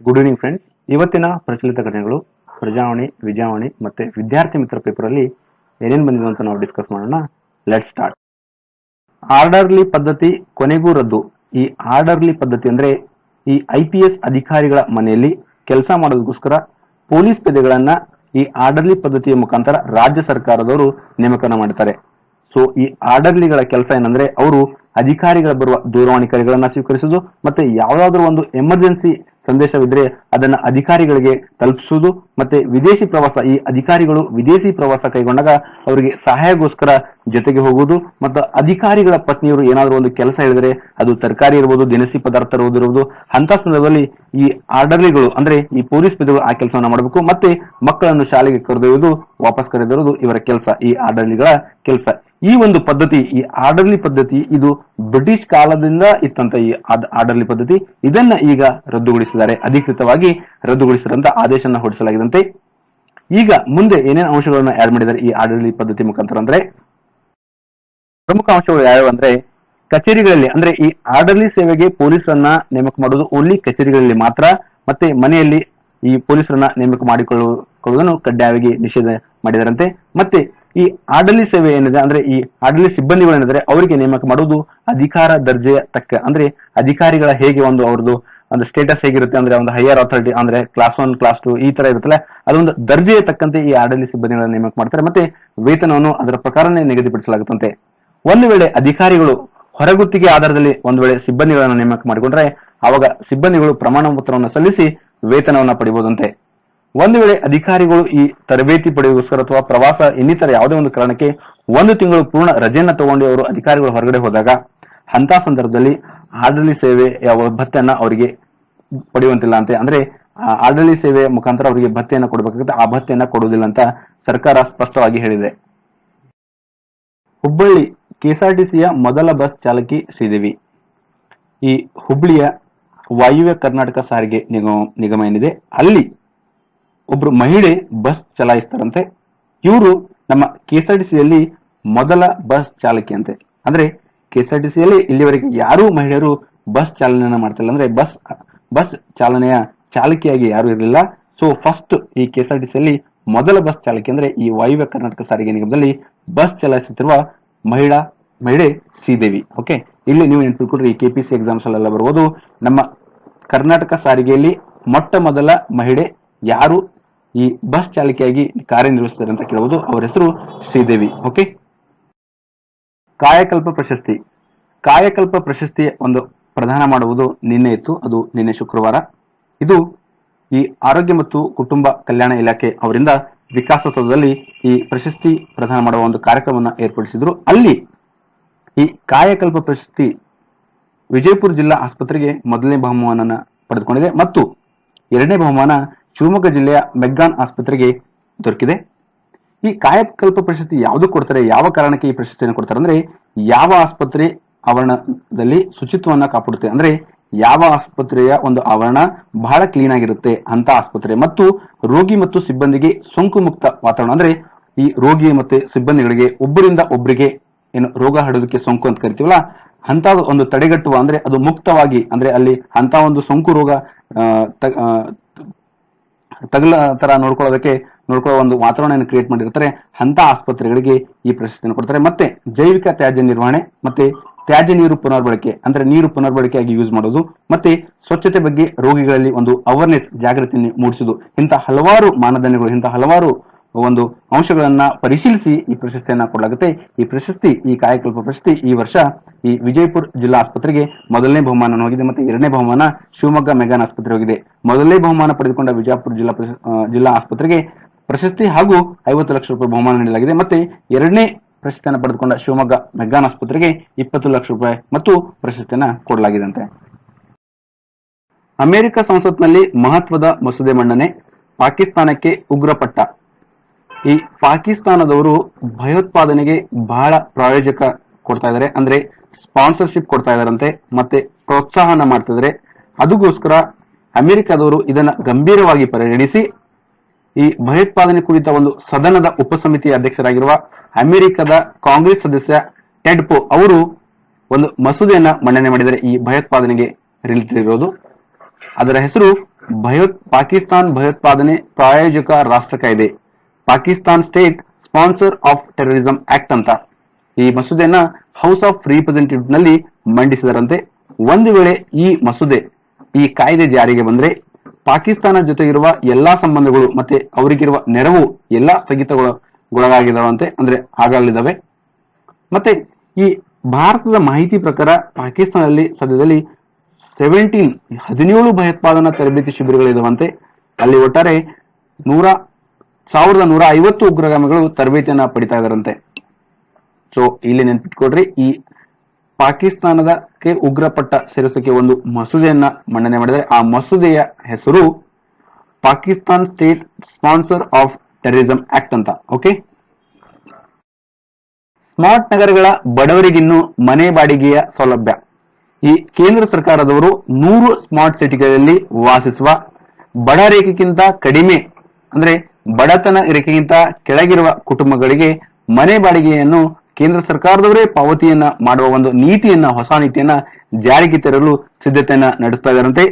Good evening friends ಇವತ್ತಿನ ಪ್ರಚಲಿತ ಘಟನೆಗಳು ಪ್ರಜಾವಾಣಿ, ವಿಜಾವಾಣಿ ಮತ್ತೆ ವಿದ್ಯಾರ್ಥಿ ಮಿತ್ರ ಪೇಪರ್ ಅಲ್ಲಿ ಏನೇನು ಬಂದಿದೆ ಅಂತ ನಾವು ಡಿಸ್ಕಸ್ ಮಾಡೋಣ. ಲೆಟ್ ಸ್ಟಾರ್ಟ್ ಆರ್ಡರ್ಲಿ ಪದ್ಧತಿ, ಕೊನೆಗೂ ರದ್ದು. ಈ ಆರ್ಡರ್ಲಿ ಪದ್ಧತಿ ಅಂದ್ರೆ ಈ ಐ ಪಿ ಎಸ್ ಅಧಿಕಾರಿಗಳ ಮನೆಯಲ್ಲಿ ಕೆಲಸ ಮಾಡೋದಕ್ಕೋಸ್ಕರ ಪೊಲೀಸ್ ಪೇದೆಗಳನ್ನ ಈ ಆರ್ಡರ್ಲಿ ಪದ್ಧತಿಯ ಮುಖಾಂತರ ರಾಜ್ಯ ಸರ್ಕಾರದವರು ನೇಮಕನ ಮಾಡ್ತಾರೆ. ಸೊ ಈ ಆರ್ಡರ್ಲಿಗಳ ಕೆಲಸ ಏನಂದ್ರೆ ಅವರು ಅಧಿಕಾರಿಗಳ ಬರುವ ದೂರವಾಣಿ ಕರೆಗಳನ್ನ ಸ್ವೀಕರಿಸೋದು ಮತ್ತೆ ಯಾವ್ದಾದ್ರು ಒಂದು ಎಮರ್ಜೆನ್ಸಿ ಸಂದೇಶವಿದ್ರೆ ಅದನ್ನ ಅಧಿಕಾರಿಗಳಿಗೆ ತಲುಪಿಸುವುದು ಮತ್ತೆ ವಿದೇಶಿ ಪ್ರವಾಸ, ಈ ಅಧಿಕಾರಿಗಳು ವಿದೇಶಿ ಪ್ರವಾಸ ಕೈಗೊಂಡಾಗ ಅವರಿಗೆ ಸಹಾಯಗೋಸ್ಕರ ಜೊತೆಗೆ ಹೋಗುವುದು ಮತ್ತು ಅಧಿಕಾರಿಗಳ ಪತ್ನಿಯವರು ಏನಾದರೂ ಒಂದು ಕೆಲಸ ಹೇಳಿದರೆ ಅದು ತರಕಾರಿ ಇರ್ಬೋದು, ದಿನಸಿ ಪದಾರ್ಥ ಇರ್ಬೋದು ಅಂತ ಸಂದರ್ಭದಲ್ಲಿ ಈ ಆರ್ಡರ್ಲಿಗಳು ಅಂದ್ರೆ ಈ ಪೊಲೀಸ್ ಪದಗಳು ಆ ಕೆಲಸವನ್ನು ಮಾಡಬೇಕು. ಮತ್ತೆ ಮಕ್ಕಳನ್ನು ಶಾಲೆಗೆ ಕರೆದೊಯ್ಯುವುದು ವಾಪಸ್ ಕರೆದೊಯ್ಯುವುದು ಇವರ ಕೆಲಸ, ಈ ಆರ್ಡರ್ಲಿಗಳ ಕೆಲಸ. ಈ ಒಂದು ಪದ್ಧತಿ, ಈ ಆರ್ಡರ್ಲಿ ಪದ್ಧತಿ, ಇದು ಬ್ರಿಟಿಷ್ ಕಾಲದಿಂದ ಇತ್ತಂತ ಈ ಆರ್ಡರ್ಲಿ ಪದ್ಧತಿ, ಇದನ್ನ ಈಗ ರದ್ದುಗೊಳಿಸಿದ್ದಾರೆ. ಅಧಿಕೃತವಾಗಿ ರದ್ದುಗೊಳಿಸಿದಂತ ಆದೇಶನ ಹೊರಡಿಸಲಾಗಿದಂತೆ. ಈಗ ಮುಂದೆ ಏನೇನು ಅಂಶಗಳನ್ನ ಆಡ್ ಮಾಡಿದ್ದಾರೆ ಈ ಆರ್ಡರ್ಲಿ ಪದ್ಧತಿ ಮುಖಾಂತರ ಅಂದ್ರೆ? ಪ್ರಮುಖ ಅಂಶಗಳು ಯಾವ್ಯಾವ ಅಂದ್ರೆ, ಕಚೇರಿಗಳಲ್ಲಿ, ಅಂದ್ರೆ ಈ ಆರ್ಡರ್ಲಿ ಸೇವೆಗೆ ಪೊಲೀಸರನ್ನ ನೇಮಕ ಮಾಡುವುದು ಓನ್ಲಿ ಕಚೇರಿಗಳಲ್ಲಿ ಮಾತ್ರ, ಮತ್ತೆ ಮನೆಯಲ್ಲಿ ಈ ಪೊಲೀಸರನ್ನ ನೇಮಕ ಮಾಡಿಕೊಳ್ಳುವುದನ್ನು ಕಡ್ಡಾಯವಾಗಿ ನಿಷೇಧ ಮಾಡಿದರಂತೆ. ಮತ್ತೆ ಈ ಆಡಳಿತ ಸೇವೆ ಏನಿದೆ, ಅಂದ್ರೆ ಈ ಆಡಳಿತ ಸಿಬ್ಬಂದಿಗಳು ಏನಿದ್ರೆ ಅವರಿಗೆ ನೇಮಕ ಮಾಡುವುದು ಅಧಿಕಾರ ದರ್ಜೆಯ ತಕ್ಕ, ಅಂದ್ರೆ ಅಧಿಕಾರಿಗಳ ಹೇಗೆ ಒಂದು ಅವ್ರದ್ದು ಒಂದು ಸ್ಟೇಟಸ್ ಹೇಗಿರುತ್ತೆ, ಅಂದ್ರೆ ಒಂದು ಹೈಯರ್ ಅಥಾರಿಟಿ ಅಂದ್ರೆ ಕ್ಲಾಸ್ ಒನ್ ಕ್ಲಾಸ್ ಟು ಈ ತರ ಇರುತ್ತಲ್ಲ, ಅದೊಂದು ದರ್ಜೆಯ ತಕ್ಕಂತೆ ಈ ಆಡಳಿತ ಸಿಬ್ಬಂದಿಗಳನ್ನ ನೇಮಕ ಮಾಡ್ತಾರೆ. ಮತ್ತೆ ವೇತನವನ್ನು ಅದರ ಪ್ರಕಾರನೇ ನಿಗದಿಪಡಿಸಲಾಗುತ್ತಂತೆ. ಒಂದು ವೇಳೆ ಅಧಿಕಾರಿಗಳು ಹೊರಗುತ್ತಿಗೆ ಆಧಾರದಲ್ಲಿ ಒಂದು ವೇಳೆ ಸಿಬ್ಬಂದಿಗಳನ್ನು ನೇಮಕ ಮಾಡಿಕೊಂಡ್ರೆ ಅವಾಗ ಸಿಬ್ಬಂದಿಗಳು ಪ್ರಮಾಣ ಪತ್ರವನ್ನು ಸಲ್ಲಿಸಿ ವೇತನವನ್ನ ಪಡಿಬಹುದಂತೆ ಒಂದು ವೇಳೆ ಅಧಿಕಾರಿಗಳು ಈ ತರಬೇತಿ ಪಡೆಯುವುದಕ್ಕೋಸ್ಕರ ಅಥವಾ ಪ್ರವಾಸ ಇನ್ನಿತರ ಯಾವುದೇ ಒಂದು ಕಾರಣಕ್ಕೆ ಒಂದು ತಿಂಗಳು ಪೂರ್ಣ ರಜೆಯನ್ನ ತಗೊಂಡು ಅವರು ಅಧಿಕಾರಿಗಳು ಹೊರಗಡೆ ಹೋದಾಗ ಅಂತ ಸಂದರ್ಭದಲ್ಲಿ ಆಡಳಿ ಸೇವೆ ಯಾವ ಭತ್ತೆಯನ್ನ ಅವರಿಗೆ ಪಡೆಯುವಂತಿಲ್ಲ ಅಂತ. ಅಂದ್ರೆ ಆ ಆರ್ಡರ್ಲಿ ಸೇವೆ ಮುಖಾಂತರ ಅವರಿಗೆ ಭತ್ತೆಯನ್ನ ಕೊಡಬೇಕಾಗುತ್ತೆ. ಆ ಭತ್ತೆಯನ್ನ ಕೊಡುವುದಿಲ್ಲ ಅಂತ ಸರ್ಕಾರ ಸ್ಪಷ್ಟವಾಗಿ ಹೇಳಿದೆ. ಹುಬ್ಬಳ್ಳಿ ಕೆಎಸ್ಆರ್ಟಿಸಿಯ ಮೊದಲ ಬಸ್ ಚಾಲಕಿ ಶ್ರೀದೇವಿ. ಈ ಹುಬ್ಳಿಯ ವಾಯುವ್ಯ ಕರ್ನಾಟಕ ಸಾರಿಗೆ ನಿಗಮ ನಿಗಮ ಏನಿದೆ? ಅಲ್ಲಿ ಒಬ್ರು ಮಹಿಳೆ ಬಸ್ ಚಲಾಯಿಸ್ತಾರಂತೆ. ಇವರು ನಮ್ಮ ಕೆಎಸ್ಆರ್ಟಿಸಿಯಲ್ಲಿ ಮೊದಲ ಬಸ್ ಚಾಲಕಿ ಅಂತೆ. ಅಂದ್ರೆ ಕೆಎಸ್ಆರ್ಟಿಸಿಯಲ್ಲಿ ಇಲ್ಲಿವರೆಗೆ ಯಾರೂ ಮಹಿಳೆಯರು ಬಸ್ ಚಾಲನೆಯನ್ನ ಮಾಡ್ತಿಲ್ಲ. ಅಂದ್ರೆ ಬಸ್ ಬಸ್ ಚಾಲನೆಯ ಚಾಲಕಿಯಾಗಿ ಯಾರು ಇರಲಿಲ್ಲ. ಸೊ ಫಸ್ಟ್ ಈ ಕೆಎಸ್ಆರ್ಟಿಸಿಯಲ್ಲಿ ಮೊದಲ ಬಸ್ ಚಾಲಕಿ ಅಂದ್ರೆ ಈ ವಾಯುವ್ಯ ಕರ್ನಾಟಕ ಸಾರಿಗೆ ನಿಗಮದಲ್ಲಿ ಬಸ್ ಚಲಾಯಿಸುತ್ತಿರುವ ಮಹಿಳಾ, ಮಹಿಳೆ ಶ್ರೀದೇವಿ. ಓಕೆ ಇಲ್ಲಿ ನೀವು ನೆನಪಿಟ್ಕೊಂಡ್ರೆ ಈ ಕೆಪಿಸಿ ಎಕ್ಸಾಮ್ಸ್ ಅಲ್ಲೆಲ್ಲ ಬರ್ಬೋದು. ನಮ್ಮ ಕರ್ನಾಟಕ ಸಾರಿಗೆಯಲ್ಲಿ ಮೊಟ್ಟ ಮೊದಲ ಮಹಿಳೆ ಯಾರು ಈ ಬಸ್ ಚಾಲಕಿಯಾಗಿ ಕಾರ್ಯನಿರ್ವಹಿಸ್ತಾರೆ ಅಂತ ಕೇಳಬಹುದು ಅವರ ಹೆಸರು ಶ್ರೀದೇವಿ. ಓಕೆ ಕಾಯಕಲ್ಪ ಪ್ರಶಸ್ತಿ. ಕಾಯಕಲ್ಪ ಪ್ರಶಸ್ತಿ ಒಂದು ಪ್ರದಾನ ಮಾಡುವುದು ನಿನ್ನೆ ಇತ್ತು. ಅದು ನಿನ್ನೆ ಶುಕ್ರವಾರ. ಇದು ಈ ಆರೋಗ್ಯ ಮತ್ತು ಕುಟುಂಬ ಕಲ್ಯಾಣ ಇಲಾಖೆ ಅವರಿಂದ ವಿಕಾಸಸೌಧದಲ್ಲಿ ಈ ಪ್ರಶಸ್ತಿ ಪ್ರದಾನ ಮಾಡುವ ಒಂದು ಕಾರ್ಯಕ್ರಮವನ್ನು ಏರ್ಪಡಿಸಿದ್ರು. ಅಲ್ಲಿ ಈ ಕಾಯಕಲ್ಪ ಪ್ರಶಸ್ತಿ ವಿಜಯಪುರ ಜಿಲ್ಲಾ ಆಸ್ಪತ್ರೆಗೆ ಮೊದಲನೇ ಬಹುಮಾನನ ಪಡೆದುಕೊಂಡಿದೆ. ಮತ್ತು ಎರಡನೇ ಬಹುಮಾನ ಶಿವಮೊಗ್ಗ ಜಿಲ್ಲೆಯ ಮೆಗ್ಗಾನ್ ಆಸ್ಪತ್ರೆಗೆ ದೊರಕಿದೆ. ಈ ಕಾಯಕಲ್ಪ ಪ್ರಶಸ್ತಿ ಯಾವುದು ಕೊಡ್ತಾರೆ, ಯಾವ ಕಾರಣಕ್ಕೆ ಈ ಪ್ರಶಸ್ತಿಯನ್ನು ಕೊಡ್ತಾರೆ ಅಂದ್ರೆ, ಯಾವ ಆಸ್ಪತ್ರೆ ಆವರಣದಲ್ಲಿ ಶುಚಿತ್ವವನ್ನು ಕಾಪಾಡುತ್ತೆ ಅಂದ್ರೆ, ಯಾವ ಆಸ್ಪತ್ರೆಯ ಒಂದು ಆವರಣ ಬಹಳ ಕ್ಲೀನ್ ಆಗಿರುತ್ತೆ ಅಂತ ಆಸ್ಪತ್ರೆ ಮತ್ತು ರೋಗಿ ಮತ್ತು ಸಿಬ್ಬಂದಿಗೆ ಸೋಂಕು ಮುಕ್ತ ವಾತಾವರಣ ಅಂದ್ರೆ, ಈ ರೋಗಿ ಮತ್ತೆ ಸಿಬ್ಬಂದಿಗಳಿಗೆ ಒಬ್ಬರಿಂದ ಒಬ್ಬರಿಗೆ ಏನು ರೋಗ ಹರಡೋದಕ್ಕೆ ಸೋಂಕು ಅಂತ ಕರಿತೀವಲ್ಲ ಅಂತ ಒಂದು ತಡೆಗಟ್ಟುವ ಅಂದ್ರೆ ಅದು ಮುಕ್ತವಾಗಿ ಅಂದ್ರೆ ಅಲ್ಲಿ ಅಂತ ಒಂದು ಸೋಂಕು ರೋಗ ತಗಲ ತರ ನೋಡ್ಕೊಳ್ಳೋದಕ್ಕೆ ನೋಡ್ಕೊಳ್ಳೋ ಒಂದು ವಾತಾವರಣ ಕ್ರಿಯೇಟ್ ಮಾಡಿರ್ತಾರೆ. ಅಂತ ಆಸ್ಪತ್ರೆಗಳಿಗೆ ಈ ಪ್ರಶಸ್ತಿಯನ್ನು ಕೊಡ್ತಾರೆ. ಮತ್ತೆ ಜೈವಿಕ ತ್ಯಾಜ್ಯ ನಿರ್ವಹಣೆ, ಮತ್ತೆ ತ್ಯಾಜ್ಯ ನೀರು ಪುನರ್ಬಳಕೆ, ಅಂದ್ರೆ ನೀರು ಪುನರ್ಬಳಕೆಯಾಗಿ ಯೂಸ್ ಮಾಡೋದು, ಮತ್ತೆ ಸ್ವಚ್ಛತೆ ಬಗ್ಗೆ ರೋಗಿಗಳಲ್ಲಿ ಒಂದು ಅವೇರ್ನೆಸ್ ಜಾಗೃತಿಯನ್ನು ಮೂಡಿಸುದು. ಇಂತಹ ಹಲವಾರು ಮಾನದಂಡಗಳು ಇಂತಹ ಹಲವಾರು ಒಂದು ಅಂಶಗಳನ್ನ ಪರಿಶೀಲಿಸಿ ಈ ಪ್ರಶಸ್ತಿಯನ್ನ ಕೊಡಲಾಗುತ್ತೆ. ಈ ಪ್ರಶಸ್ತಿ, ಈ ಕಾಯಕಲ್ಪ ಪ್ರಶಸ್ತಿ ಈ ವರ್ಷ ಈ ವಿಜಯಪುರ ಜಿಲ್ಲಾ ಆಸ್ಪತ್ರೆಗೆ ಮೊದಲನೇ ಬಹುಮಾನ ಹೋಗಿದೆ ಮತ್ತೆ ಎರಡನೇ ಬಹುಮಾನ ಶಿವಮೊಗ್ಗ ಮೆಗಾನ್ ಆಸ್ಪತ್ರೆ ಹೋಗಿದೆ. ಮೊದಲನೇ ಬಹುಮಾನ ಪಡೆದುಕೊಂಡ ವಿಜಯಪುರ ಜಿಲ್ಲಾ ಜಿಲ್ಲಾ ಆಸ್ಪತ್ರೆಗೆ ಪ್ರಶಸ್ತಿ ಹಾಗೂ ಐವತ್ತು ಲಕ್ಷ ರೂಪಾಯಿ ಬಹುಮಾನ ನೀಡಲಾಗಿದೆ. ಮತ್ತೆ ಎರಡನೇ ಪ್ರಶಸ್ತಿಯನ್ನು ಪಡೆದುಕೊಂಡ ಶಿವಮೊಗ್ಗ ಮೆಗ್ಗಾನ್ ಆಸ್ಪತ್ರೆಗೆ ಇಪ್ಪತ್ತು ಲಕ್ಷ ರೂಪಾಯಿ ಮತ್ತು ಪ್ರಶಸ್ತಿಯನ್ನ ಕೊಡಲಾಗಿದೆ ಅಮೆರಿಕ ಸಂಸತ್ನಲ್ಲಿ ಮಹತ್ವದ ಮಸೂದೆ ಮಂಡನೆ, ಪಾಕಿಸ್ತಾನಕ್ಕೆ ಉಗ್ರಪಟ್ಟ. ಈ ಪಾಕಿಸ್ತಾನದವರು ಭಯೋತ್ಪಾದನೆಗೆ ಬಹಳ ಪ್ರಾಯೋಜಕ ಕೊಡ್ತಾ ಇದ್ದಾರೆ. ಅಂದ್ರೆ ಸ್ಪಾನ್ಸರ್ಶಿಪ್ ಕೊಡ್ತಾ ಇದಾರಂತೆ ಮತ್ತೆ ಪ್ರೋತ್ಸಾಹನ ಮಾಡ್ತಾ ಇದಾರೆ ಅದಕ್ಕೋಸ್ಕರ ಅಮೆರಿಕದವರು ಇದನ್ನ ಗಂಭೀರವಾಗಿ ಪರಿಗಣಿಸಿ, ಈ ಭಯೋತ್ಪಾದನೆ ಕುರಿತ ಒಂದು ಸದನದ ಉಪಸಮಿತಿ ಅಧ್ಯಕ್ಷರಾಗಿರುವ ಅಮೆರಿಕದ ಕಾಂಗ್ರೆಸ್ ಸದಸ್ಯ ಟೆಡ್ ಪೋ ಅವರು ಒಂದು ಮಸೂದೆಯನ್ನ ಮಂಡನೆ ಮಾಡಿದರೆ ಈ ಭಯೋತ್ಪಾದನೆಗೆ ರಿಲೇಟೆಡ್ ಇರೋದು ಅದರ ಹೆಸರು ಭಯೋತ್ ಪಾಕಿಸ್ತಾನ್ ಭಯೋತ್ಪಾದನೆ ಪ್ರಾಯೋಜಕ ರಾಷ್ಟ್ರ ಕಾಯ್ದೆ. Pakistan state sponsor of terrorism act ಅಂತ. ಈ ಮಸೂದೆಯನ್ನ ಹೌಸ್ ಆಫ್ ರಿಪ್ರೆಸೆಂಟೇಟಿವ್ನಲ್ಲಿ ಮಂಡಿಸಿದರಂತೆ ಒಂದು ವೇಳೆ ಈ ಮಸೂದೆ, ಈ ಕಾಯ್ದೆ ಜಾರಿಗೆ ಬಂದ್ರೆ ಪಾಕಿಸ್ತಾನ ಇರುವ ಎಲ್ಲಾ ಸಂಬಂಧಗಳು ಮತ್ತೆ ಅವರಿಗಿರುವ ನೆರವು ಎಲ್ಲಾ ಸ್ಥಗಿತಗೊಳಗಾಗಿದಾವಂತೆ ಅಂದ್ರೆ ಆಗಲಿದ್ದಾವೆ ಮತ್ತೆ ಈ ಭಾರತದ ಮಾಹಿತಿ ಪ್ರಕಾರ ಪಾಕಿಸ್ತಾನದಲ್ಲಿ ಸದ್ಯದಲ್ಲಿ ಸೆವೆಂಟೀನ್ ಹದಿನೇಳು ಭಯೋತ್ಪಾದನಾ ತರಬೇತಿ ಶಿಬಿರಗಳಿದಾವಂತೆ. ಅಲ್ಲಿ ಒಟ್ಟಾರೆ ನೂರ ಸಾವಿರದ ನೂರ ಐವತ್ತು ಉಗ್ರಗಾಮಿಗಳು ತರಬೇತಿಯನ್ನ ಪಡಿತಾ ಇದಾರಂತೆ ಸೊ ಇಲ್ಲಿ ನೆನ್ಪಿಟ್ಕೊಡ್ರಿ ಈ ಪಾಕಿಸ್ತಾನದಕ್ಕೆ ಉಗ್ರಪಟ್ಟ ಸೇರಿಸೋಕೆ ಒಂದು ಮಸೂದೆಯನ್ನ ಮಂಡನೆ ಮಾಡಿದರೆ ಆ ಮಸೂದೆಯ ಹೆಸರು Pakistan state sponsor of terrorism act ಅಂತ, ಓಕೆ? ಸ್ಮಾರ್ಟ್ ನಗರಗಳ ಬಡವರಿಗಿನ್ನೂ ಮನೆ ಬಾಡಿಗೆಯ ಸೌಲಭ್ಯ. ಈ ಕೇಂದ್ರ ಸರ್ಕಾರದವರು ನೂರು ಸ್ಮಾರ್ಟ್ ಸಿಟಿಗಳಲ್ಲಿ ವಾಸಿಸುವ ಬಡ ರೇಖೆಗಿಂತ ಕಡಿಮೆ, ಅಂದ್ರೆ ಬಡತನ ರೇಖೆಗಿಂತ ಕೆಳಗಿರುವ ಕುಟುಂಬಗಳಿಗೆ ಮನೆ ಬಾಡಿಗೆಯನ್ನು ಕೇಂದ್ರ ಸರ್ಕಾರದವರೇ ಪಾವತಿಯನ್ನ ಮಾಡುವ ಒಂದು ನೀತಿಯನ್ನ, ಹೊಸ ನೀತಿಯನ್ನ ಜಾರಿಗೆ ತರಲು ಸಿದ್ಧತೆಯನ್ನ ನಡೆಸ್ತಾ ಇದ್ದಾರಂತೆ.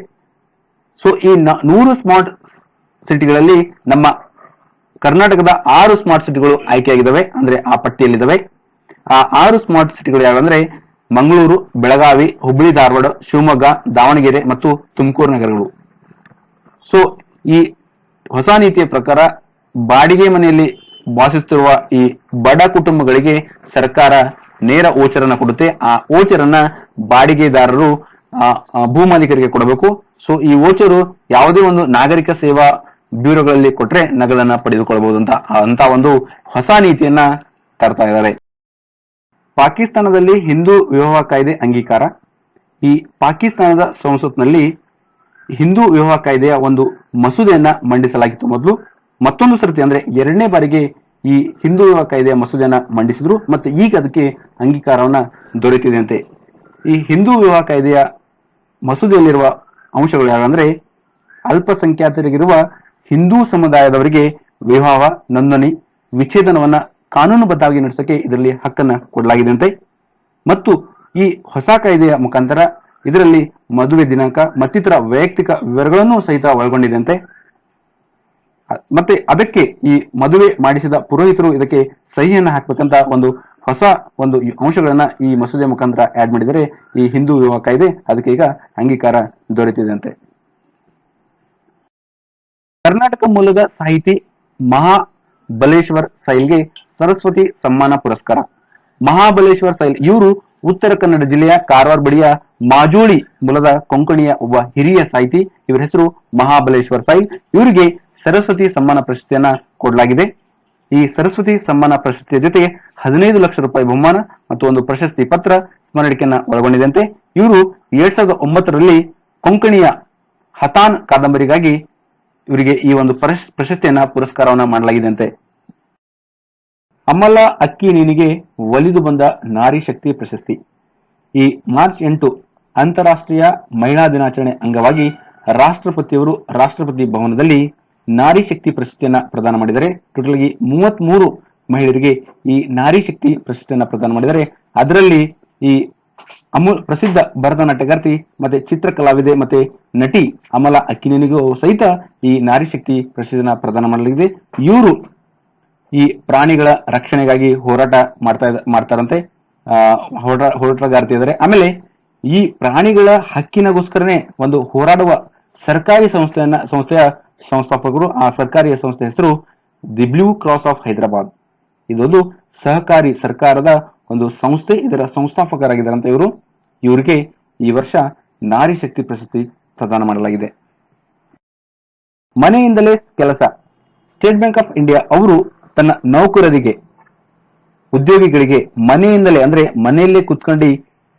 ಸೊ ಈ ನೂರು ಸ್ಮಾರ್ಟ್ ಸಿಟಿಗಳಲ್ಲಿ ನಮ್ಮ ಕರ್ನಾಟಕದ ಆರು ಸ್ಮಾರ್ಟ್ ಸಿಟಿಗಳು ಆಯ್ಕೆಯಾಗಿದ್ದಾವೆ. ಅಂದ್ರೆ ಆ ಪಟ್ಟಿಯಲ್ಲಿದ್ದಾವೆ. ಆ ಆರು ಸ್ಮಾರ್ಟ್ ಸಿಟಿಗಳು ಯಾವಂದ್ರೆ ಮಂಗಳೂರು, ಬೆಳಗಾವಿ, ಹುಬ್ಬಳ್ಳಿ, ಧಾರವಾಡ, ಶಿವಮೊಗ್ಗ, ದಾವಣಗೆರೆ ಮತ್ತು ತುಮಕೂರು ನಗರಗಳು. ಸೊ ಈ ಹೊಸ ನೀತಿಯ ಪ್ರಕಾರ ಬಾಡಿಗೆ ಮನೆಯಲ್ಲಿ ವಾಸಿಸುತ್ತಿರುವ ಈ ಬಡ ಕುಟುಂಬಗಳಿಗೆ ಸರ್ಕಾರ ನೇರ ಓಚರನ್ನ ಕೊಡುತ್ತೆ. ಆ ಓಚರನ್ನ ಬಾಡಿಗೆದಾರರು ಭೂ ಮಾಲೀಕರಿಗೆ ಕೊಡಬೇಕು. ಸೊ ಈ ಓಚರು ಯಾವುದೇ ಒಂದು ನಾಗರಿಕ ಸೇವಾ ಬ್ಯೂರೋಗಳಲ್ಲಿ ಕೊಟ್ರೆ ನಗಳನ್ನ ಪಡೆದುಕೊಳ್ಳಬಹುದು ಅಂತ ಅಂತ ಒಂದು ಹೊಸ ನೀತಿಯನ್ನ ತರ್ತಾ ಇದ್ದಾರೆ. ಪಾಕಿಸ್ತಾನದಲ್ಲಿ ಹಿಂದೂ ವಿವಾಹ ಕಾಯ್ದೆ ಅಂಗೀಕಾರ. ಈ ಪಾಕಿಸ್ತಾನದ ಸಂಸತ್ನಲ್ಲಿ ಹಿಂದೂ ವಿವಾಹ ಕಾಯ್ದೆಯ ಒಂದು ಮಸೂದೆಯನ್ನ ಮಂಡಿಸಲಾಗಿತ್ತು ಮೊದಲು. ಮತ್ತೊಂದು ಸರ್ತಿ ಅಂದ್ರೆ ಎರಡನೇ ಬಾರಿಗೆ ಈ ಹಿಂದೂ ವಿವಾಹ ಕಾಯ್ದೆಯ ಮಸೂದೆಯನ್ನ ಮಂಡಿಸಿದ್ರು ಮತ್ತೆ ಈಗ ಅದಕ್ಕೆ ಅಂಗೀಕಾರವನ್ನ ದೊರೆತಿದೆ ಅಂತೆ ಈ ಹಿಂದೂ ವಿವಾಹ ಕಾಯ್ದೆಯ ಮಸೂದೆಯಲ್ಲಿರುವ ಅಂಶಗಳು ಯಾವಂದ್ರೆ ಅಲ್ಪಸಂಖ್ಯಾತರಿಗಿರುವ ಹಿಂದೂ ಸಮುದಾಯದವರಿಗೆ ವಿವಾಹ, ನೋಂದಣಿ, ವಿಚ್ಛೇದನವನ್ನ ಕಾನೂನುಬದ್ಧವಾಗಿ ನಡೆಸಕ್ಕೆ ಇದರಲ್ಲಿ ಹಕ್ಕನ್ನ ಕೊಡಲಾಗಿದೆ ಅಂತೆ ಮತ್ತು ಈ ಹೊಸ ಕಾಯ್ದೆಯ ಮುಖಾಂತರ ಇದರಲ್ಲಿ ಮದುವೆ ದಿನಾಂಕ ಮತ್ತಿತರ ವೈಯಕ್ತಿಕ ವಿವರಗಳನ್ನು ಸಹಿತ ಒಳಗೊಂಡಿದೆ ಅ- ಮತ್ತೆ ಅದಕ್ಕೆ ಈ ಮದುವೆ ಮಾಡಿಸಿದ ಪುರೋಹಿತರು ಇದಕ್ಕೆ ಸಹಿಯನ್ನ ಹಾಕಬೇಕಂತ ಒಂದು ಹೊಸ ಒಂದು ಅಂಶಗಳನ್ನ ಈ ಮಸೂದೆ ಮುಖಾಂತರ ಆಡ್ ಮಾಡಿದರೆ ಈ ಹಿಂದೂ ವಿವಾಹ ಕಾಯ್ದೆ ಅದಕ್ಕೆ ಈಗ ಅಂಗೀಕಾರ ದೊರೆತಿದೆ ಅಂತೆ ಕರ್ನಾಟಕ ಮೂಲದ ಸಾಹಿತಿ ಮಹಾಬಲೇಶ್ವರ್ ಸೈಲ್ಗೆ ಸರಸ್ವತಿ ಸಮ್ಮಾನ ಪುರಸ್ಕಾರ. ಮಹಾಬಲೇಶ್ವರ್ ಸೈಲ್ ಇವರು ಉತ್ತರ ಕನ್ನಡ ಜಿಲ್ಲೆಯ ಕಾರವಾರ ಬಳಿಯ ಮಾಜೋಳಿ ಮೂಲದ ಕೊಂಕಣಿಯ ಒಬ್ಬ ಹಿರಿಯ ಸಾಹಿತಿ. ಇವರ ಹೆಸರು ಮಹಾಬಲೇಶ್ವರ್ ಸೈಲ್. ಇವರಿಗೆ ಸರಸ್ವತಿ ಸಮ್ಮಾನ ಪ್ರಶಸ್ತಿಯನ್ನ ಕೊಡಲಾಗಿದೆ. ಈ ಸರಸ್ವತಿ ಸಮ್ಮಾನ ಪ್ರಶಸ್ತಿಯ ಜೊತೆಗೆ ಹದಿನೈದು ಲಕ್ಷ ರೂಪಾಯಿ ಬಹುಮಾನ ಮತ್ತು ಒಂದು ಪ್ರಶಸ್ತಿ ಪತ್ರ ಸ್ಮರಣಿಕೆಯನ್ನ ಒಳಗೊಂಡಿದಂತೆ ಇವರು ಎರಡ್ ಸಾವಿರದ ಒಂಬತ್ತರಲ್ಲಿ ಕೊಂಕಣಿಯ ಹತಾನ್ ಕಾದಂಬರಿಗಾಗಿ ಇವರಿಗೆ ಈ ಒಂದು ಪ್ರಶ್- ಪ್ರಶಸ್ತಿಯನ್ನ ಪುರಸ್ಕಾರವನ್ನ ಮಾಡಲಾಗಿದೆಯಂತೆ ಅಮಲ ಅಕ್ಕಿ ನೀನಿಗೆ ಒಲಿದು ಬಂದ ನಾರಿ ಶಕ್ತಿ ಪ್ರಶಸ್ತಿ. ಈ ಮಾರ್ಚ್ ಎಂಟು ಅಂತಾರಾಷ್ಟ್ರೀಯ ಮಹಿಳಾ ದಿನಾಚರಣೆ ಅಂಗವಾಗಿ ರಾಷ್ಟ್ರಪತಿಯವರು ರಾಷ್ಟ್ರಪತಿ ಭವನದಲ್ಲಿ ನಾರಿ ಶಕ್ತಿ ಪ್ರಶಸ್ತಿಯನ್ನ ಪ್ರದಾನ ಮಾಡಿದರೆ ಟೋಟಲ್ ಆಗಿ ಮಹಿಳೆಯರಿಗೆ ಈ ನಾರಿ ಶಕ್ತಿ ಪ್ರಶಸ್ತಿಯನ್ನ ಪ್ರದಾನ ಮಾಡಿದರೆ ಅದರಲ್ಲಿ ಈ ಅಮೂಲ್ ಪ್ರಸಿದ್ಧ ಭರತನಾಟ್ಯಗಾರ್ತಿ ಮತ್ತೆ ಚಿತ್ರಕಲಾವಿದೆ ಮತ್ತೆ ನಟಿ ಅಮಲ ಅಕ್ಕಿನಿಗೂ ಸಹಿತ ಈ ನಾರಿ ಶಕ್ತಿ ಪ್ರಶಸ್ತಿಯನ್ನ ಪ್ರದಾನ ಮಾಡಲಾಗಿದೆ. ಇವರು ಈ ಪ್ರಾಣಿಗಳ ರಕ್ಷಣೆಗಾಗಿ ಹೋರಾಟ ಮಾಡ್ತಾ ಮಾಡ್ತಾರಂತೆ. ಆ, ಹೋರಾಟ ಹೋರಾಟಗಾರ್ತಿ ಇದ್ದಾರೆ ಆಮೇಲೆ ಈ ಪ್ರಾಣಿಗಳ ಹಕ್ಕಿನಗೋಸ್ಕರನೇ ಒಂದು ಹೋರಾಡುವ ಸರ್ಕಾರಿ ಸಂಸ್ಥೆಯನ್ನ ಸಂಸ್ಥೆಯ ಸಂಸ್ಥಾಪಕರು ಆ ಸರ್ಕಾರಿ ಸಂಸ್ಥೆ ಹೆಸರು the blue cross of Hyderabad. ಇದೊಂದು ಸಹಕಾರಿ ಸರ್ಕಾರದ ಒಂದು ಸಂಸ್ಥೆ, ಇದರ ಸಂಸ್ಥಾಪಕರಾಗಿದ್ದಾರಂತೆ ಇವರು. ಇವರಿಗೆ ಈ ವರ್ಷ ನಾರಿ ಶಕ್ತಿ ಪ್ರಶಸ್ತಿ ಪ್ರದಾನ ಮಾಡಲಾಗಿದೆ. ಮನೆಯಿಂದಲೇ ಕೆಲಸ. ಸ್ಟೇಟ್ ಬ್ಯಾಂಕ್ ಆಫ್ ಇಂಡಿಯಾ ಅವರು ತನ್ನ ನೌಕರರಿಗೆ, ಉದ್ಯೋಗಿಗಳಿಗೆ ಮನೆಯಿಂದಲೇ, ಅಂದ್ರೆ ಮನೆಯಲ್ಲೇ ಕುತ್ಕೊಂಡು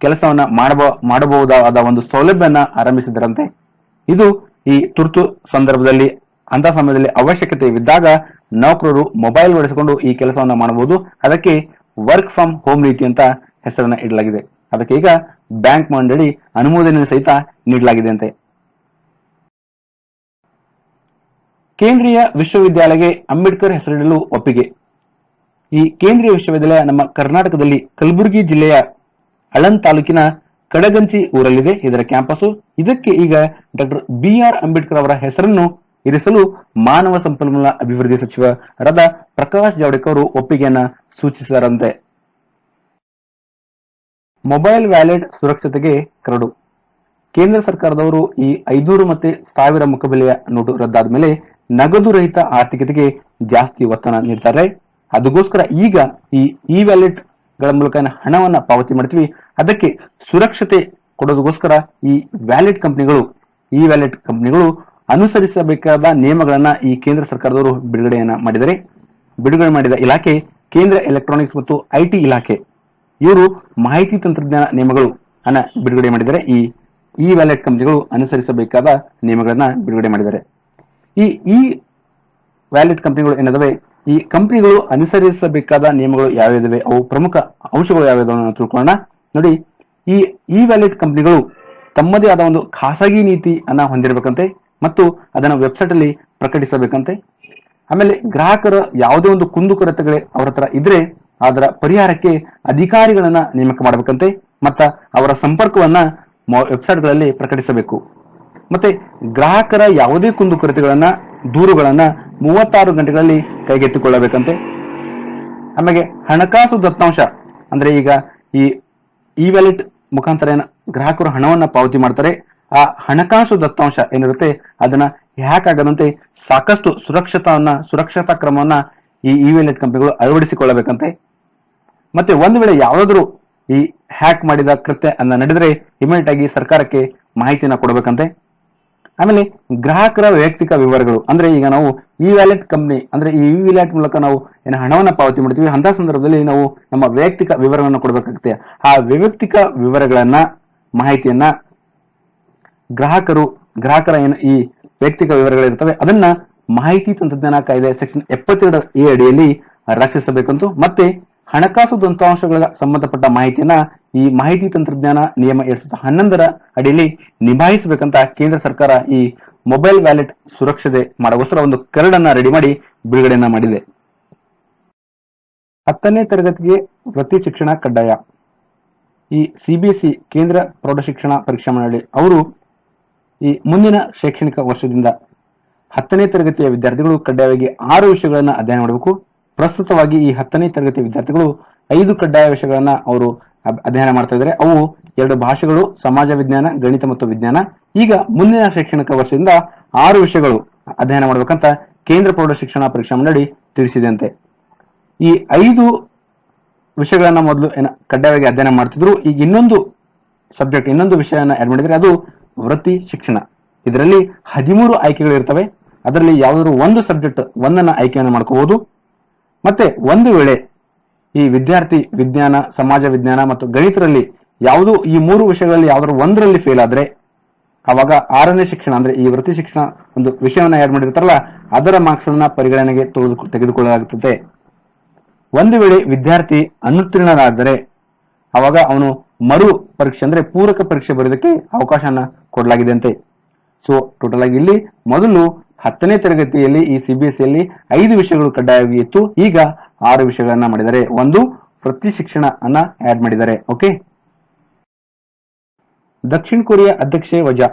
ಕೆಲಸವನ್ನ ಮಾಡಬ, ಮಾಡಬಹುದಾದ ಒಂದು ಸೌಲಭ್ಯನ ಆರಂಭಿಸಿದರಂತೆ. ಇದು ಈ ತುರ್ತು ಸಂದರ್ಭದಲ್ಲಿ ಅಂತ ಸಮಯದಲ್ಲಿ ಅವಶ್ಯಕತೆ ಇದ್ದಾಗ ನೌಕರರು ಮೊಬೈಲ್ ಬಳಸಿಕೊಂಡು ಈ ಕೆಲಸವನ್ನು ಮಾಡಬಹುದು. ಅದಕ್ಕೆ ವರ್ಕ್ ಫ್ರಮ್ ಹೋಮ್ ರೀತಿ ಅಂತ ಹೆಸರನ್ನ ಇಡಲಾಗಿದೆ. ಅದಕ್ಕೆ ಈಗ ಬ್ಯಾಂಕ್ ಮಂಡಳಿ ಅನುಮೋದನೆ ಸಹಿತ ನೀಡಲಾಗಿದೆ ಅಂತೆ. ಕೇಂದ್ರೀಯ ವಿಶ್ವವಿದ್ಯಾಲಯಕ್ಕೆ ಅಂಬೇಡ್ಕರ್ ಹೆಸರಿಡಲು ಒಪ್ಪಿಗೆ. ಈ ಕೇಂದ್ರೀಯ ವಿಶ್ವವಿದ್ಯಾಲಯ ನಮ್ಮ ಕರ್ನಾಟಕದಲ್ಲಿ ಕಲಬುರಗಿ ಜಿಲ್ಲೆಯ ಅಳನ್ ತಾಲೂಕಿನ ಕಡಗಂಚಿ ಊರಲ್ಲಿದೆ. ಇದರ ಕ್ಯಾಂಪಸ್. ಇದಕ್ಕೆ ಈಗ ಡಾಕ್ಟರ್ ಬಿ ಆರ್ ಅಂಬೇಡ್ಕರ್ ಅವರ ಹೆಸರನ್ನು ಇರಿಸಲು ಮಾನವ ಸಂಪನ್ಮೂಲ ಅಭಿವೃದ್ಧಿ ಸಚಿವರಾದ ಪ್ರಕಾಶ್ ಜಾವಡೇಕರ್ ಅವರು ಒಪ್ಪಿಗೆಯನ್ನ ಸೂಚಿಸಿದರಂತೆ. ಮೊಬೈಲ್ ವ್ಯಾಲೆಟ್ ಸುರಕ್ಷತೆಗೆ ಕರಡು. ಕೇಂದ್ರ ಸರ್ಕಾರದವರು ಈ ಐನೂರು ಮತ್ತೆ ಸಾವಿರ ಮುಖಬೆಲೆಯ ನೋಟು ರದ್ದಾದ ಮೇಲೆ ನಗದು ರಹಿತ ಆರ್ಥಿಕತೆಗೆ ಜಾಸ್ತಿ ಒತ್ತನ ನೀಡ್ತಾರೆ. ಅದಕ್ಕೋಸ್ಕರ ಈಗ ಈ ಇ ವ್ಯಾಲೆಟ್ಗಳ ಮೂಲಕ ಹಣವನ್ನ ಪಾವತಿ ಮಾಡ್ತೀವಿ. ಅದಕ್ಕೆ ಸುರಕ್ಷತೆ ಕೊಡೋದಕ್ಕೋಸ್ಕರ ಈ ವ್ಯಾಲೆಟ್ ಕಂಪನಿಗಳು ಇ ವ್ಯಾಲೆಟ್ ಕಂಪನಿಗಳು ಅನುಸರಿಸಬೇಕಾದ ನಿಯಮಗಳನ್ನ ಈ ಕೇಂದ್ರ ಸರ್ಕಾರದವರು ಬಿಡುಗಡೆಯನ್ನ ಮಾಡಿದರೆ, ಬಿಡುಗಡೆ ಮಾಡಿದ ಇಲಾಖೆ, ಕೇಂದ್ರ ಎಲೆಕ್ಟ್ರಾನಿಕ್ಸ್ ಮತ್ತು ಐಟಿ ಇಲಾಖೆ, ಇವರು ಮಾಹಿತಿ ತಂತ್ರಜ್ಞಾನ ನಿಯಮಗಳು ಅನ್ನ ಬಿಡುಗಡೆ ಮಾಡಿದರೆ, ಈ ಇ ವ್ಯಾಲೆಟ್ ಕಂಪನಿಗಳು ಅನುಸರಿಸಬೇಕಾದ ನಿಯಮಗಳನ್ನ ಬಿಡುಗಡೆ ಮಾಡಿದ್ದಾರೆ ಈ ಇ ವ್ಯಾಲೆಟ್ ಕಂಪನಿಗಳು ಏನದವೆ? ಈ ಕಂಪನಿಗಳು ಅನುಸರಿಸಬೇಕಾದ ನಿಯಮಗಳು ಯಾವ್ಯಾವಿದಾವೆ? ಅವು ಪ್ರಮುಖ ಅಂಶಗಳು ಯಾವ್ಯಾವ ತಿಳ್ಕೊಳ್ಳೋಣ. ನೋಡಿ, ಈ ಇ ವ್ಯಾಲೆಟ್ ಕಂಪನಿಗಳು ತಮ್ಮದೇ ಆದ ಒಂದು ಖಾಸಗಿ ನೀತಿಯನ್ನ ಹೊಂದಿರಬೇಕಂತೆ ಮತ್ತು ಅದನ್ನ ವೆಬ್ಸೈಟ್ ಅಲ್ಲಿ ಪ್ರಕಟಿಸಬೇಕಂತೆ. ಆಮೇಲೆ ಗ್ರಾಹಕರ ಯಾವುದೇ ಒಂದು ಕುಂದುಕೊರತೆಗಳೇ ಅವರ ಹತ್ರ ಇದ್ರೆ ಅದರ ಪರಿಹಾರಕ್ಕೆ ಅಧಿಕಾರಿಗಳನ್ನ ನೇಮಕ ಮಾಡಬೇಕಂತೆ ಮತ್ತ ಅವರ ಸಂಪರ್ಕವನ್ನ ವೆಬ್ಸೈಟ್ಗಳಲ್ಲಿ ಪ್ರಕಟಿಸಬೇಕು. ಮತ್ತೆ ಗ್ರಾಹಕರ ಯಾವುದೇ ಕುಂದುಕೊರತೆಗಳನ್ನ ದೂರುಗಳನ್ನ ಮೂವತ್ತಾರು ಗಂಟೆಗಳಲ್ಲಿ ಕೈಗೆತ್ತಿಕೊಳ್ಳಬೇಕಂತೆ. ಆಮೇಲೆ ಹಣಕಾಸು ದತ್ತಾಂಶ ಅಂದ್ರೆ ಈಗ ಈ ಇ ವ್ಯಾಲೆಟ್ ಮುಖಾಂತರ ಏನ ಗ್ರಾಹಕರು ಹಣವನ್ನ ಪಾವತಿ ಮಾಡ್ತಾರೆ, ಆ ಹಣಕಾಸು ದತ್ತಾಂಶ ಏನಿರುತ್ತೆ ಅದನ್ನ ಹ್ಯಾಕ್ ಆಗದಂತೆ ಸಾಕಷ್ಟು ಸುರಕ್ಷತಾವನ್ನ, ಸುರಕ್ಷತಾ ಕ್ರಮವನ್ನ ಈ ಇ ವ್ಯಾಲೆಟ್ ಕಂಪನಿಗಳು ಅಳವಡಿಸಿಕೊಳ್ಳಬೇಕಂತೆ. ಮತ್ತೆ ಒಂದು ವೇಳೆ ಯಾವುದಾದ್ರೂ ಈ ಹ್ಯಾಕ್ ಮಾಡಿದ ಕೃತ್ಯ ಅನ್ನ ನಡೆದರೆ ಇಮಿಡಿಯೇಟ್ ಆಗಿ ಸರ್ಕಾರಕ್ಕೆ ಮಾಹಿತಿಯನ್ನ ಕೊಡಬೇಕಂತೆ. ಆಮೇಲೆ ಗ್ರಾಹಕರ ವೈಯಕ್ತಿಕ ವಿವರಗಳು. ಅಂದ್ರೆ ಈಗ ನಾವು ಇ ವ್ಯಾಲೆಟ್ ಕಂಪನಿ ಅಂದ್ರೆ ಈ ಇ ವ್ಯಾಲೆಟ್ ಮೂಲಕ ನಾವು ಏನ ಹಣವನ್ನ ಪಾವತಿ ಮಾಡ್ತೀವಿ ಅಂತ ಸಂದರ್ಭದಲ್ಲಿ ನಾವು ನಮ್ಮ ವೈಯಕ್ತಿಕ ವಿವರವನ್ನು ಕೊಡಬೇಕಾಗುತ್ತೆ. ಆ ವೈಯಕ್ತಿಕ ವಿವರಗಳನ್ನ, ಮಾಹಿತಿಯನ್ನ ಗ್ರಾಹಕರು, ಗ್ರಾಹಕರ ಏನು ಈ ವೈಯಕ್ತಿಕ ವಿವರಗಳಿರ್ತವೆ ಅದನ್ನ ಮಾಹಿತಿ ತಂತ್ರಜ್ಞಾನ ಕಾಯ್ದೆ ಸೆಕ್ಷನ್ ಎಪ್ಪತ್ತೆರಡು ಎ ಅಡಿಯಲ್ಲಿ ರಕ್ಷಿಸಬೇಕಂತೂ ಮತ್ತೆ ಹಣಕಾಸು ದಂತಾಂಶಗಳ ಸಂಬಂಧಪಟ್ಟ ಮಾಹಿತಿಯನ್ನ ಈ ಮಾಹಿತಿ ತಂತ್ರಜ್ಞಾನ ನಿಯಮ ಎರಡ್ ಸಾವಿರದ ಹನ್ನೊಂದರ ಅಡಿಯಲ್ಲಿ ನಿಭಾಯಿಸಬೇಕಂತ ಕೇಂದ್ರ ಸರ್ಕಾರ ಈ ಮೊಬೈಲ್ ವ್ಯಾಲೆಟ್ ಸುರಕ್ಷತೆ ಮಾಡೋಗೋಸ್ಕರ ಒಂದು ಕರಡನ್ನ ರೆಡಿ ಮಾಡಿ ಬಿಡುಗಡೆಯನ್ನ ಮಾಡಿದೆ. ಹತ್ತನೇ ತರಗತಿಗೆ ವೃತ್ತಿ ಶಿಕ್ಷಣ ಕಡ್ಡಾಯ. ಈ ಸಿಬಿಎಸ್ಇ ಕೇಂದ್ರ ಪ್ರೌಢಶಿಕ್ಷಣ ಪರೀಕ್ಷಾ ಮಂಡಳಿ ಅವರು ಈ ಮುಂದಿನ ಶೈಕ್ಷಣಿಕ ವರ್ಷದಿಂದ ಹತ್ತನೇ ತರಗತಿಯ ವಿದ್ಯಾರ್ಥಿಗಳು ಕಡ್ಡಾಯವಾಗಿ ಆರು ವಿಷಯಗಳನ್ನ ಅಧ್ಯಯನ ಮಾಡಬೇಕು. ಪ್ರಸ್ತುತವಾಗಿ ಈ ಹತ್ತನೇ ತರಗತಿ ವಿದ್ಯಾರ್ಥಿಗಳು ಐದು ಕಡ್ಡಾಯ ವಿಷಯಗಳನ್ನ ಅವರು ಅಧ್ಯಯನ ಮಾಡ್ತಾ ಇದ್ದಾರೆ. ಅವು ಎರಡು ಭಾಷೆಗಳು, ಸಮಾಜ ವಿಜ್ಞಾನ, ಗಣಿತ ಮತ್ತು ವಿಜ್ಞಾನ. ಈಗ ಮುಂದಿನ ಶೈಕ್ಷಣಿಕ ವರ್ಷದಿಂದ ಆರು ವಿಷಯಗಳು ಅಧ್ಯಯನ ಮಾಡಬೇಕಂತ ಕೇಂದ್ರ ಪ್ರೌಢ ಶಿಕ್ಷಣ ಪರೀಕ್ಷಾ ಮಂಡಳಿ ತಿಳಿಸಿದೆ ಈ ಐದು ವಿಷಯಗಳನ್ನ ಮೊದಲು ಕಡ್ಡಾಯವಾಗಿ ಅಧ್ಯಯನ ಮಾಡ್ತಿದ್ರು. ಈಗ ಇನ್ನೊಂದು ಸಬ್ಜೆಕ್ಟ್, ಇನ್ನೊಂದು ವಿಷಯನ ಆಡ್ ಮಾಡಿದ್ರೆ ಅದು ವೃತ್ತಿ ಶಿಕ್ಷಣ. ಇದರಲ್ಲಿ ಹದಿಮೂರು ಆಯ್ಕೆಗಳು ಇರ್ತವೆ. ಅದರಲ್ಲಿ ಯಾವ್ದಾದ್ರು ಒಂದು ಸಬ್ಜೆಕ್ಟ್ ಒಂದನ್ನ ಆಯ್ಕೆಯನ್ನು ಮಾಡ್ಕೋಬಹುದು ಮತ್ತೆ ಒಂದು ವೇಳೆ ಈ ವಿದ್ಯಾರ್ಥಿ ವಿಜ್ಞಾನ, ಸಮಾಜ ವಿಜ್ಞಾನ ಮತ್ತು ಗಣಿತರಲ್ಲಿ ಯಾವುದು ಈ ಮೂರು ವಿಷಯಗಳಲ್ಲಿ ಯಾವ್ದಾದ್ರು ಒಂದರಲ್ಲಿ ಫೇಲ್ ಆದ್ರೆ, ಅವಾಗ ಆರನೇ ಶಿಕ್ಷಣ ಅಂದ್ರೆ ಈ ವೃತ್ತಿ ಶಿಕ್ಷಣ ಒಂದು ವಿಷಯವನ್ನ ಆಡ್ ಮಾಡಿರ್ತಾರಲ್ಲ, ಅದರ ಮಾರ್ಕ್ಸ್ ಅನ್ನ ಪರಿಗಣನೆಗೆ ತೆಗೆದು- ತೆಗೆದುಕೊಳ್ಳಲಾಗುತ್ತದೆ. ಒಂದು ವೇಳೆ ವಿದ್ಯಾರ್ಥಿ ಅನುತ್ತೀರ್ಣರಾದರೆ ಅವಾಗ ಅವನು ಮರು ಪರೀಕ್ಷೆ ಅಂದ್ರೆ ಪೂರಕ ಪರೀಕ್ಷೆ ಬರೋದಕ್ಕೆ ಅವಕಾಶನ ಕೊಡಲಾಗಿದೆ ಅಂತೆ ಸೊ ಟೋಟಲ್ ಆಗಿ ಇಲ್ಲಿ ಮೊದಲು ಹತ್ತನೇ ತರಗತಿಯಲ್ಲಿ ಈ ಸಿಬಿಎಸ್ಇಯಲ್ಲಿ ಐದು ವಿಷಯಗಳು ಕಡ್ಡಾಯವಾಗಿ ಇತ್ತು. ಈಗ ಆರು ವಿಷಯಗಳನ್ನ ಮಾಡಿದ್ದಾರೆ ಒಂದು ವೃತ್ತಿ ಶಿಕ್ಷಣ ಅನ್ನ ಆಡ್ ಮಾಡಿದ್ದಾರೆ ಓಕೆ ದಕ್ಷಿಣ ಕೊರಿಯಾ ಅಧ್ಯಕ್ಷೆ ವಜಾ.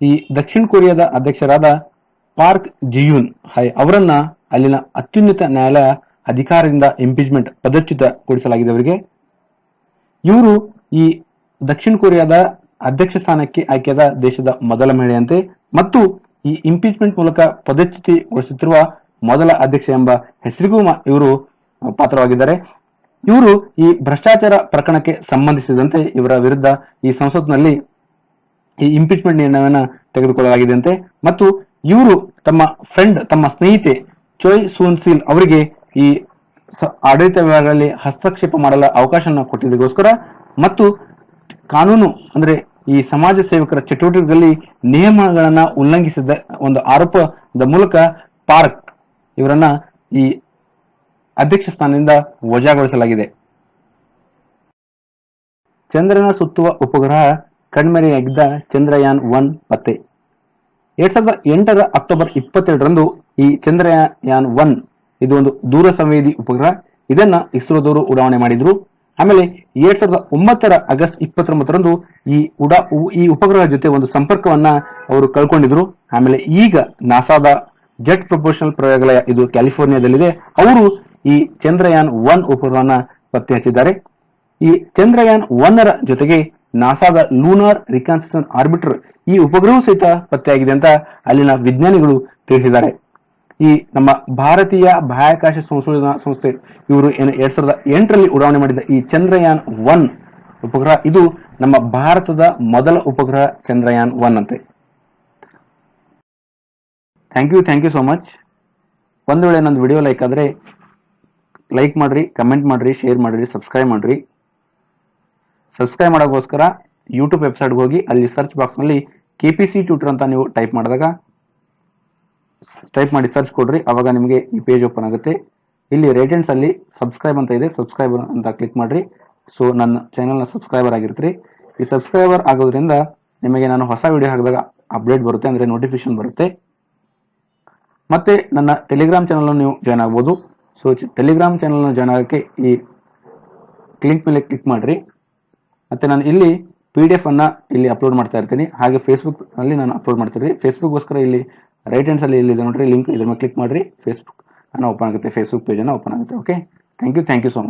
ಈ ದಕ್ಷಿಣ ಕೊರಿಯಾದ ಅಧ್ಯಕ್ಷರಾದ ಪಾರ್ಕ್ ಜಿಯೂನ್ ಹೈ ಅವರನ್ನ ಅಲ್ಲಿನ ಅತ್ಯುನ್ನತ ನ್ಯಾಯಾಲಯ ಅಧಿಕಾರದಿಂದ ಇಂಪೀಚ್ಮೆಂಟ್ ಪದಚ್ಯುತಗೊಳಿಸಲಾಗಿದೆ ಅವರಿಗೆ. ಇವರು ಈ ದಕ್ಷಿಣ ಕೊರಿಯಾದ ಅಧ್ಯಕ್ಷ ಸ್ಥಾನಕ್ಕೆ ಆಯ್ಕೆಯಾದ ದೇಶದ ಮೊದಲ ಮಹಿಳೆಯಂತೆ. ಮತ್ತು ಈ ಇಂಪೀಚ್ಮೆಂಟ್ ಮೂಲಕ ಪದಚ್ಯುತಿಗೊಳಿಸುತ್ತಿರುವ ಮೊದಲ ಅಧ್ಯಕ್ಷ ಎಂಬ ಹೆಸರಿಗೂ ಇವರು ಪಾತ್ರವಾಗಿದ್ದಾರೆ. ಇವರು ಈ ಭ್ರಷ್ಟಾಚಾರ ಪ್ರಕರಣಕ್ಕೆ ಸಂಬಂಧಿಸಿದಂತೆ ಇವರ ವಿರುದ್ಧ ಈ ಸಂಸತ್ನಲ್ಲಿ ಈ ಇಂಪೀಚ್ಮೆಂಟ್ ನಿರ್ಣಯವನ್ನು ತೆಗೆದುಕೊಳ್ಳಲಾಗಿದೆಯಂತೆ ಮತ್ತು ಇವರು ತಮ್ಮ ಫ್ರೆಂಡ್ ತಮ್ಮ ಸ್ನೇಹಿತೆ ಚೋಯ್ ಸೂನ್ ಸಿಲ್ ಅವರಿಗೆ ಈ ಆಡಳಿತ ವಿಭಾಗದಲ್ಲಿ ಹಸ್ತಕ್ಷೇಪ ಮಾಡಲು ಅವಕಾಶವನ್ನು ಕೊಟ್ಟಿದ್ದಕ್ಕೋಸ್ಕರ ಮತ್ತು ಕಾನೂನು, ಅಂದ್ರೆ ಈ ಸಮಾಜ ಸೇವಕರ ಚಟುವಟಿಕೆಗಳಲ್ಲಿ ನಿಯಮಗಳನ್ನ ಉಲ್ಲಂಘಿಸಿದ ಒಂದು ಆರೋಪದ ಮೂಲಕ ಪಾರ್ಕ್ ಇವರನ್ನ ಈ ಅಧ್ಯಕ್ಷ ಸ್ಥಾನದಿಂದ ವಜಾಗೊಳಿಸಲಾಗಿದೆ. ಚಂದ್ರನ ಸುತ್ತುವ ಉಪಗ್ರಹ ಕಣ್ಮರೆಯಾಗಿದ್ದ ಚಂದ್ರಯಾನ್ ಒನ್ ಪತ್ತೆ ಎರಡ್ ಸಾವಿರದ ಎಂಟರ ಅಕ್ಟೋಬರ್ ಇಪ್ಪತ್ತೆರಡರಂದು ಈ ಚಂದ್ರಯಾನ್ ಒನ್ ಇದು ಒಂದು ದೂರ ಸಂವೇದಿ ಉಪಗ್ರಹ. ಇದನ್ನ ಇಸ್ರೋದವರು ಉಡಾವಣೆ ಮಾಡಿದ್ರು. ಆಮೇಲೆ ಎರಡ್ ಸಾವಿರದ ಒಂಬತ್ತರ ಆಗಸ್ಟ್ ಇಪ್ಪತ್ತೊಂಬತ್ತರಂದು ಈ ಉಡಾ ಈ ಉಪಗ್ರಹ ಜೊತೆ ಒಂದು ಸಂಪರ್ಕವನ್ನ ಅವರು ಕಳ್ಕೊಂಡಿದ್ರು. ಆಮೇಲೆ ಈಗ ನಾಸಾದ ಜೆಟ್ ಪ್ರಪೋಷನಲ್ ಪ್ರಯೋಗಾಲಯ ಇದು ಕ್ಯಾಲಿಫೋರ್ನಿಯಾದಲ್ಲಿದೆ. ಅವರು ಈ ಚಂದ್ರಯಾನ್ ಒನ್ ಉಪಗ್ರಹನ ಪತ್ತೆ ಹಚ್ಚಿದ್ದಾರೆ. ಈ ಚಂದ್ರಯಾನ್ ಒನ್ನರ ಜೊತೆಗೆ ನಾಸಾದ ಲೂನಾರ್ ರಿಕಾನ್ಸ್ಟನ್ ಆರ್ಬಿಟರ್ ಈ ಉಪಗ್ರಹ ಸಹಿತ ಪತ್ತೆಯಾಗಿದೆ ಅಂತ ಅಲ್ಲಿನ ವಿಜ್ಞಾನಿಗಳು ತಿಳಿಸಿದ್ದಾರೆ. ಈ ನಮ್ಮ ಭಾರತೀಯ ಬಾಹ್ಯಾಕಾಶ ಸಂಶೋಧನಾ ಸಂಸ್ಥೆ ಇವರು ಏನು ಎರಡ್ ಸಾವಿರದ ಎಂಟರಲ್ಲಿ ಉಡಾವಣೆ ಮಾಡಿದ ಈ ಚಂದ್ರಯಾನ್ ಒನ್ ಉಪಗ್ರಹ, ಇದು ನಮ್ಮ ಭಾರತದ ಮೊದಲ ಉಪಗ್ರಹ ಚಂದ್ರಯಾನ್ ಒನ್ ಅಂತೆ. Thank you thank you so much ಒಂದು ವೇಳೆ ನಂದು ವಿಡಿಯೋ ಲೈಕ್ ಆದ್ರೆ ಲೈಕ್ ಮಾಡ್ರಿ ಕಮೆಂಟ್ ಮಾಡ್ರಿ ಶೇರ್ ಮಾಡ್ರಿ ಸಬ್ಸ್ಕ್ರೈಬ್ ಮಾಡ್ರಿ. ಸಬ್ಸ್ಕ್ರೈಬ್ ಮಾಡೋಕ್ಕೋಸ್ಕರ ಯೂಟ್ಯೂಬ್ ವೆಬ್ಸೈಟ್ಗೆ ಹೋಗಿ, ಅಲ್ಲಿ ಸರ್ಚ್ ಬಾಕ್ಸ್ನಲ್ಲಿ ಕೆ ಪಿ ಸಿ ಟ್ಯೂಟರ್ ಅಂತ ನೀವು ಟೈಪ್ ಮಾಡಿದಾಗ ಟೈಪ್ ಮಾಡಿ ಸರ್ಚ್ ಕೊಡ್ರಿ, ಅವಾಗ ನಿಮಗೆ ಈ ಪೇಜ್ ಓಪನ್ ಆಗುತ್ತೆ. ಇಲ್ಲಿ ರೇಟೆಂಟ್ಸ್ ಅಲ್ಲಿ ಸಬ್ಸ್ಕ್ರೈಬ್ ಅಂತ ಇದೆ ಸಬ್ಸ್ಕ್ರೈಬರ್ ಅಂತ ಕ್ಲಿಕ್ ಮಾಡ್ರಿ. ಸೊ ನನ್ನ ಚಾನಲ್ನ ಸಬ್ಸ್ಕ್ರೈಬರ್ ಆಗಿರ್ತೀರಿ. ಈ ಸಬ್ಸ್ಕ್ರೈಬರ್ ಆಗೋದ್ರಿಂದ ನಿಮಗೆ ನಾನು ಹೊಸ ವಿಡಿಯೋ ಹಾಕಿದಾಗ ಅಪ್ಡೇಟ್ ಬರುತ್ತೆ, ಅಂದರೆ ನೋಟಿಫಿಕೇಶನ್ ಬರುತ್ತೆ. ಮತ್ತೆ ನನ್ನ ಟೆಲಿಗ್ರಾಮ್ ಚಾನಲ್ ನೀವು ಜಾಯ್ನ್ ಆಗ್ಬೋದು. ಸೊ ಟೆಲಿಗ್ರಾಮ್ ಚಾನಲ್ನ ಜಾಯ್ನ್ ಆಗೋಕ್ಕೆ ಈ ಕ್ಲಿಕ್ ಮೇಲೆ ಕ್ಲಿಕ್ ಮಾಡ್ರಿ. ಮತ್ತೆ ನಾನು ಇಲ್ಲಿ ಪಿ ಡಿ ಎಫ್ ಅನ್ನ ಇಲ್ಲಿ ಅಪ್ಲೋಡ್ ಮಾಡ್ತಾ ಇರ್ತೀನಿ. ಹಾಗೆ ಫೇಸ್ಬುಕ್ ಅಲ್ಲಿ ನಾನು ಅಪ್ಲೋಡ್ ಮಾಡ್ತೀನಿ ಫೇಸ್ಬುಕ್ಗೋಸ್ಕರ ಇಲ್ಲಿ ರೈಟ್ ಹ್ಯಾಂಡ್ ಅಲ್ಲಿ ಎಲ್ಲಿದೆ ನೋಡ್ರಿ ಲಿಂಕ್ ಇದ್ರ ಮೇಲೆ ಕ್ಲಿಕ್ ಮಾಡ್ರಿ ಫೇಸ್ಬುಕ್ ಅನ್ನ ಓಪನ್ ಆಗುತ್ತೆ ಫೇಸ್ಬುಕ್ ಪೇಜ್ ಅನ್ನ ಓಪನ್ ಆಗುತ್ತೆ okay thank you thank you so